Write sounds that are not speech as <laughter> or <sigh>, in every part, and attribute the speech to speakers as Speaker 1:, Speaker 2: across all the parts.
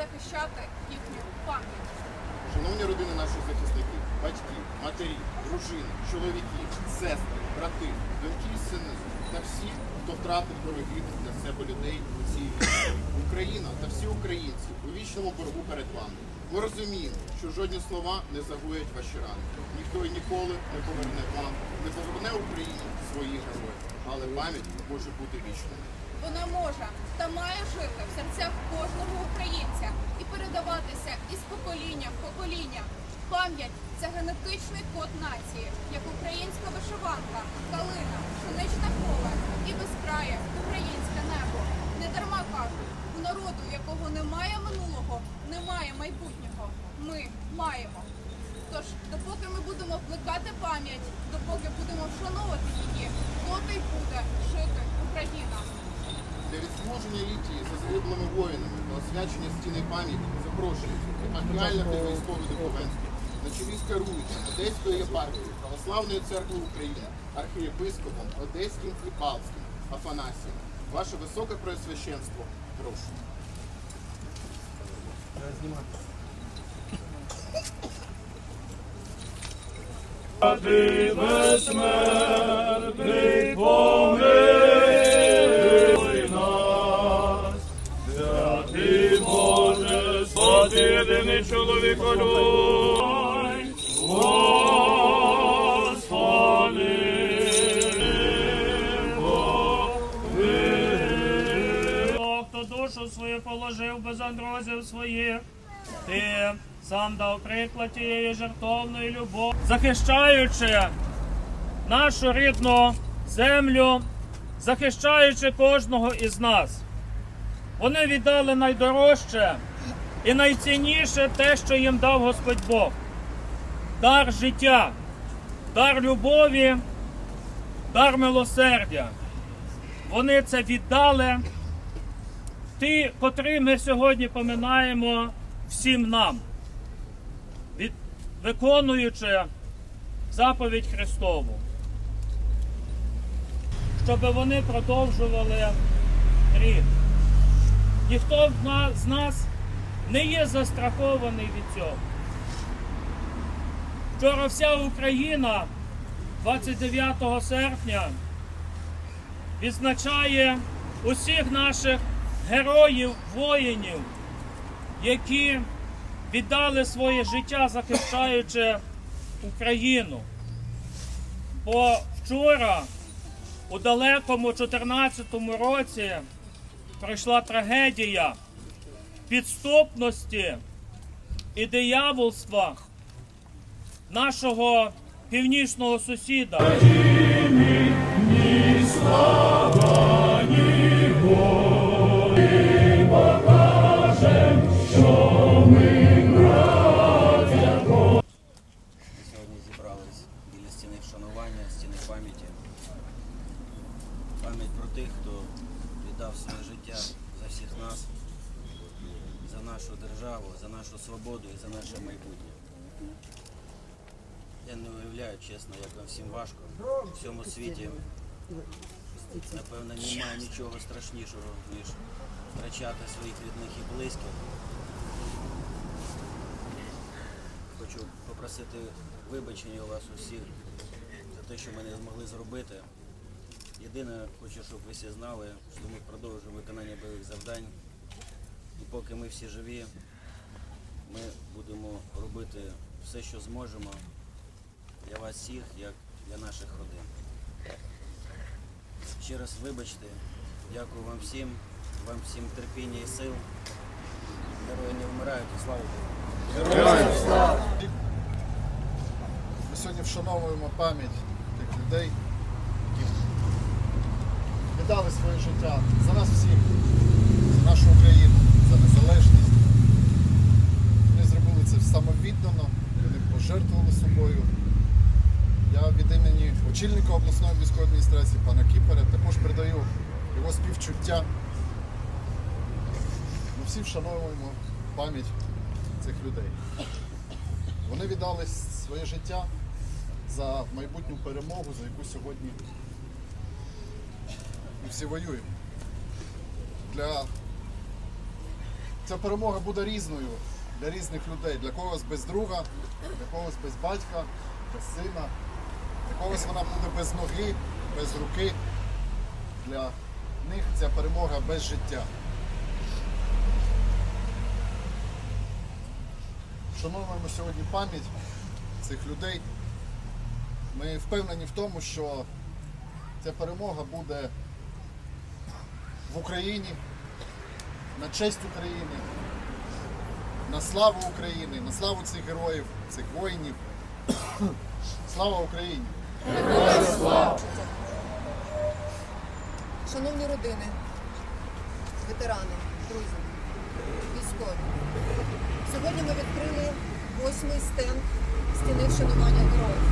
Speaker 1: захищати їхню пам'ять.
Speaker 2: Шановні родини наших захисників, батьки, матері, дружини, чоловіки, сестри, брати, доньки і сини та всі, хто втратив дорогих для себе людей у цій війні. Україна та всі українці у вічному боргу перед вами. Ми розуміємо, що жодні слова не загоять ваші рани. Ніхто і ніколи не поверне вам, не поверне Україні своїх героїв. Але пам'ять може бути вічною.
Speaker 1: Вона може та має жити в серцях кожного українця і передаватися із покоління в покоління. Пам'ять це генетичний код нації, як українська вишиванка, калина, пшеничне поле і безкрає українське небо. Не дарма кажуть, у народу, якого немає минулого, немає майбутнього. Ми маємо. Тож, допоки ми будемо плекати пам'ять, допоки будемо вшановувати її, доти й буде жити Україна.
Speaker 2: Для відслуження літії за загиблими воїнами та освячення стіни пам'яті запрошується епархіальне та військове духовенство на чолі з керуючим Одеської єпархії Православної церкви України, архієпископом Одеським і Павським Афанасієм. Ваше високе преосвященство, прошу.
Speaker 3: Ти безсмертний помилуй хто душу свою положив без андрозів своїх, ти сам дав приклад тієї жертовної любові, захищаючи нашу рідну землю, захищаючи кожного із нас. Вони віддали найдорожче і найцінніше те, що їм дав Господь Бог. Дар життя, дар любові, дар милосердя. Вони це віддали ті, котрі ми сьогодні поминаємо всім нам, від, виконуючи заповідь Христову, щоб вони продовжували рід. Ніхто з нас не є застрахований від цього. Вчора вся Україна 29 серпня відзначає усіх наших героїв, воїнів, які віддали своє життя, захищаючи Україну. Бо вчора, у далекому 14-му році, пройшла трагедія підступності і дияволства нашого північного сусіда.
Speaker 4: Ми важко. В цьому світі, напевно, немає нічого страшнішого, ніж втрачати своїх рідних і близьких. Хочу попросити вибачення у вас усіх за те, що ми не змогли зробити. Єдине, хочу, щоб ви всі знали, що ми продовжуємо виконання бойових завдань. І поки ми всі живі, ми будемо робити все, що зможемо для вас всіх, як для наших родин. Ще раз вибачте, дякую вам всім, вам всім терпіння і сил. Герої не вмирають і слава Богу.
Speaker 5: Ми сьогодні вшановуємо пам'ять тих людей, які віддали своє життя за нас всіх, за нашу Україну, за незалежність. Вони зробили це самовіддано, вони пожертвували собою. Очільника обласної військової адміністрації пана Кіпера також передаю його співчуття. Ми всі вшановуємо пам'ять цих людей. Вони віддали своє життя за майбутню перемогу, за яку сьогодні ми всі воюємо. Для... Ця перемога буде різною для різних людей. Для когось без друга, для когось без батька, без сина, когось вона буде без ноги, без руки. Для них ця перемога без життя. Вшановуємо сьогодні пам'ять цих людей. Ми впевнені в тому, що ця перемога буде в Україні, на честь України, на славу України, на славу цих героїв, цих воїнів. <clears throat> Слава Україні!
Speaker 6: Шановні родини, ветерани, друзі, військові. Сьогодні ми відкрили восьмий стенд стіни вшанування героїв.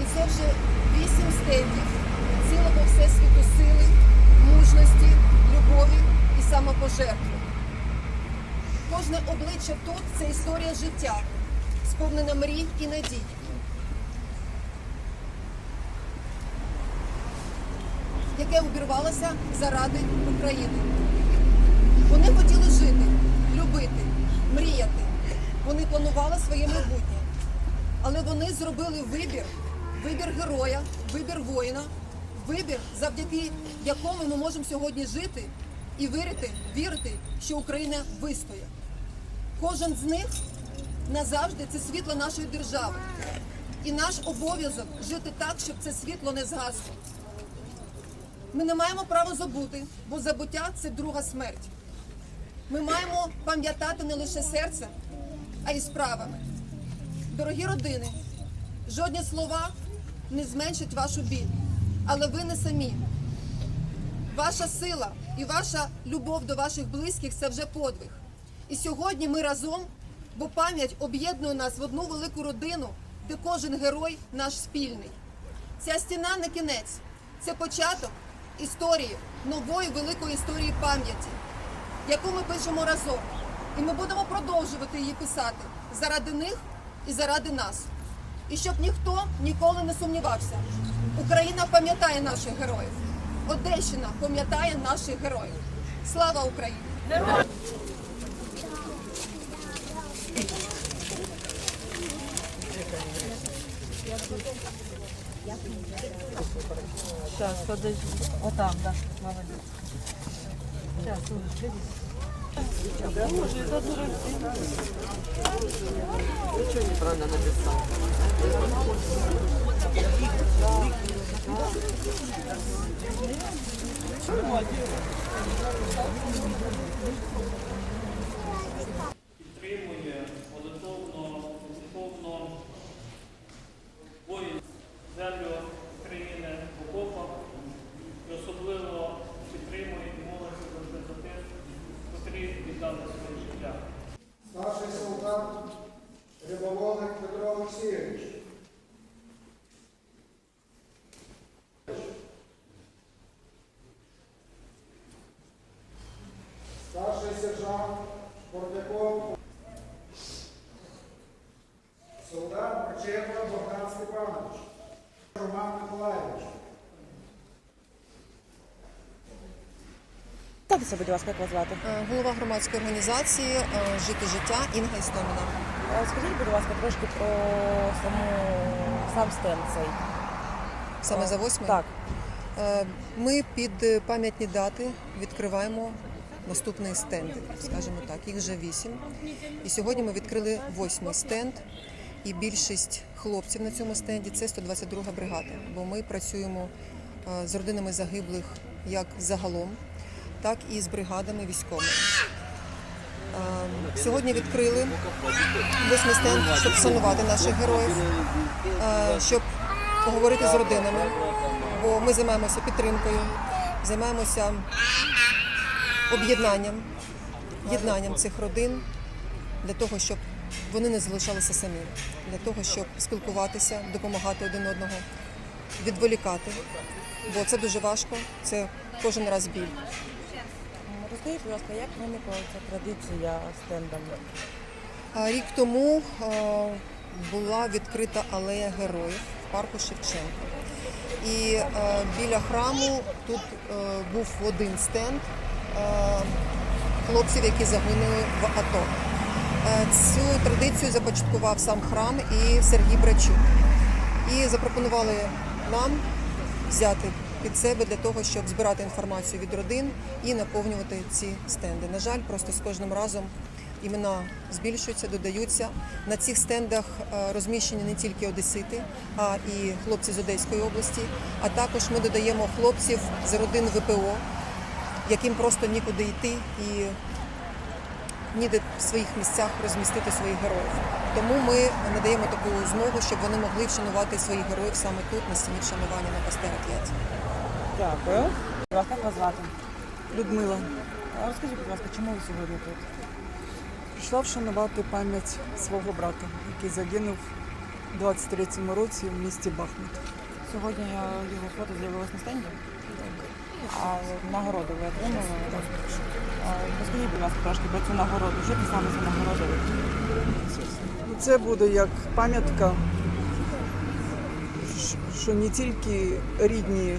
Speaker 6: І це вже вісім стендів цілого всесвіту сили, мужності, любові і самопожертви. Кожне обличчя тут це історія життя, сповнена мрій і надій. Яке обірвалося заради України. Вони хотіли жити, любити, мріяти. Вони планували своє майбутнє. Але вони зробили вибір, вибір героя, вибір воїна, вибір, завдяки якому ми можемо сьогодні жити і вірити, вірити, що Україна вистоє. Кожен з них назавжди це світло нашої держави. І наш обов'язок жити так, щоб це світло не згасло. Ми не маємо права забути, бо забуття це друга смерть. Ми маємо пам'ятати не лише серцем, а й справами. Дорогі родини, жодні слова не зменшать вашу біль, але ви не самі. Ваша сила і ваша любов до ваших близьких це вже подвиг. І сьогодні ми разом, бо пам'ять об'єднує нас в одну велику родину, де кожен герой наш спільний. Ця стіна не кінець, це початок історії, нової великої історії пам'яті, яку ми пишемо разом. І ми будемо продовжувати її писати заради них і заради нас. І щоб ніхто ніколи не сумнівався. Україна пам'ятає наших героїв. Одещина пам'ятає наших героїв. Слава Україні!
Speaker 7: Сейчас, подожди. Вот там, да, молодец. Сейчас, слушай, Боже, это дурак. Ничего неправильно написал.
Speaker 3: підтримує молитовно, духовно воїн землю України в окопах і особливо підтримує і молиться завжди за тих, котрі віддали своє життя.
Speaker 8: Старший солдат Рибоволик Петро Олексійович. Старший сержант Шпортяков. Солдат Мачепа Богдан Степанович. Роман Миколаївич.
Speaker 7: Представтеся, будь ласка, як вас звати?
Speaker 6: Е, Голова громадської організації е, Жити життя Інга Істоміна.
Speaker 7: Е, Скажіть, будь ласка, трошки про саму сам стенд цей.
Speaker 6: Саме за восьмий?
Speaker 7: Так.
Speaker 6: Ми під пам'ятні дати відкриваємо наступні стенди, скажімо так. Їх вже вісім. І сьогодні ми відкрили восьмий стенд. І більшість хлопців на цьому стенді це 122 бригада. Бо ми працюємо е, з родинами загиблих як загалом, так і з бригадами військовими. Е, Сьогодні відкрили восьмий стенд, щоб вшанувати наших героїв, е, щоб поговорити з родинами. Бо бо ми займаємося підтримкою, займаємося об'єднанням, єднанням цих родин для того, щоб вони не залишалися самі, для того, щоб спілкуватися, допомагати один одного, відволікати. Бо це дуже важко, це кожен раз біль.
Speaker 7: Розкажіть, будь ласка, як виникла ця традиція стендами?
Speaker 6: Рік тому була відкрита алея героїв в парку Шевченка. І е, біля храму тут е, був один стенд е, хлопців, які загинули в АТО. Е, Цю традицію започаткував сам храм і Сергій Брачук. І запропонували нам взяти під себе для того, щоб збирати інформацію від родин і наповнювати ці стенди. На жаль, просто з кожним разом імена збільшуються, додаються. На цих стендах е, розміщені не тільки одесити, а і хлопці з Одеської області. А також ми додаємо хлопців з родин ВПО, яким просто нікуди йти і ніде в своїх місцях розмістити своїх героїв. Тому ми надаємо таку змогу, щоб вони могли вшанувати своїх героїв саме тут, на стіні вшанування на Пастера 5.
Speaker 7: Дякую. Ласка, як вас звати? Людмила. Розкажіть, будь ласка, чому ви сьогодні тут?
Speaker 9: Прийшла вшанувати пам'ять свого брата, який загинув у 23-му році в місті Бахмут.
Speaker 7: Сьогодні його фото з'явилось на стенді. А нагороду ви отримали? А, Розкажіть, будь ласка, трошки про цю нагороду. Що це саме за нагорода?
Speaker 9: Це буде як пам'ятка, що не тільки рідні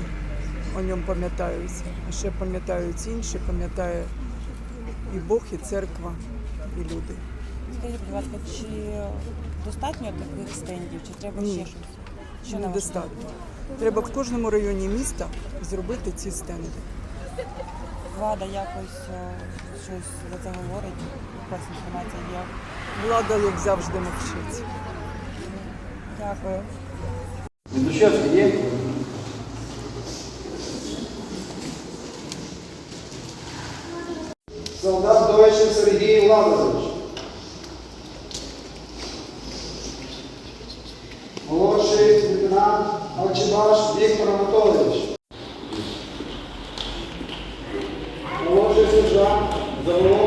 Speaker 9: о ньому пам'ятають, а ще пам'ятають інші, пам'ятає і Бог, і церква, і люди.
Speaker 7: Скажіть, будь ласка, чи достатньо таких стендів, чи треба
Speaker 9: Ні.
Speaker 7: ще щось? Що
Speaker 9: Недостатньо. Треба в кожному районі міста зробити ці стенди.
Speaker 7: Влада якось е, щось за це говорить? Якась інформація є?
Speaker 9: Влада, як завжди, мовчить.
Speaker 7: Дякую.
Speaker 8: Медучевський є? Солдат Дойчев Сергій Владович. Hello.